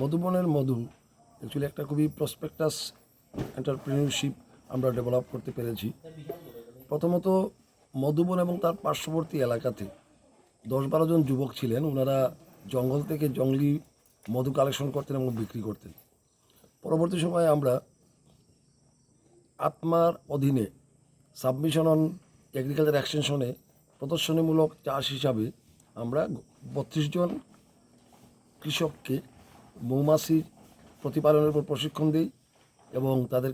মধুবনের মধু actually একটা খুবই prospectus entrepreneurship আমরা ডেভেলপ করতে পেরেছি। প্রথমত মধুবন এবং তার পার্শ্ববর্তী এলাকাতে দশ বারো জন যুবক ছিলেন, ওনারা জঙ্গল থেকে জঙ্গলি মধু কালেকশন করতেন এবং বিক্রি করতেন। পরবর্তী সময়ে আমরা আত্মার অধীনে সাবমিশন অন এগ্রিকালচার এক্সটেনশনে প্রদর্শনীমূলক চাষ হিসাবে আমরা বত্রিশ জন কৃষককে মৌমাছির প্রতিপালনের উপর প্রশিক্ষণ দিই এবং তাদের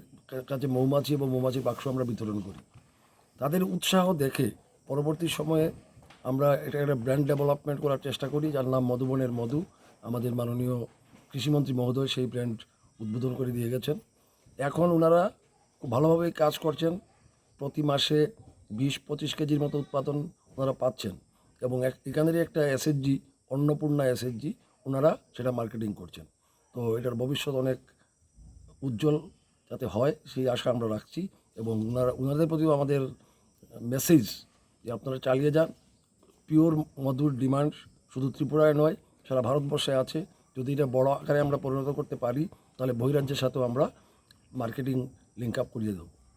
কাছে মৌমাছি এবং মৌমাছির বাক্স আমরা বিতরণ করি। তাদের উৎসাহ দেখে পরবর্তী সময়ে আমরা এটা একটা ব্র্যান্ড ডেভেলপমেন্ট করার চেষ্টা করি, যার নাম মধুবনের মধু। আমাদের মাননীয় কৃষিমন্ত্রী মহোদয় সেই ব্র্যান্ড উদ্বোধন করে দিয়ে গেছেন। এখন ওনারা খুব ভালোভাবে কাজ করছেন। প্রতি মাসে বিশ পঁচিশ কেজির মতো উৎপাদন ওনারা পাচ্ছেন এবং এখানেরই একটা এসএসজি অন্নপূর্ণা এসএসজি ওনারা সেটা মার্কেটিং করছেন। তো এটার ভবিষ্যৎ অনেক উজ্জ্বল যাতে হয় সেই আশা আমরা রাখছি এবং ওনারা, ওনাদের প্রতিও আমাদের মেসেজ যে আপনারা চালিয়ে যান। পিওর মধুর ডিমান্ড শুধু ত্রিপুরায় নয়, সারা ভারতবর্ষে আছে। যদি এটা বড় আকারে আমরা পরিণত করতে পারি, তাহলে বহিরাজ্যের সাথেও আমরা মার্কেটিং লিঙ্ক আপ করিয়ে দেবো।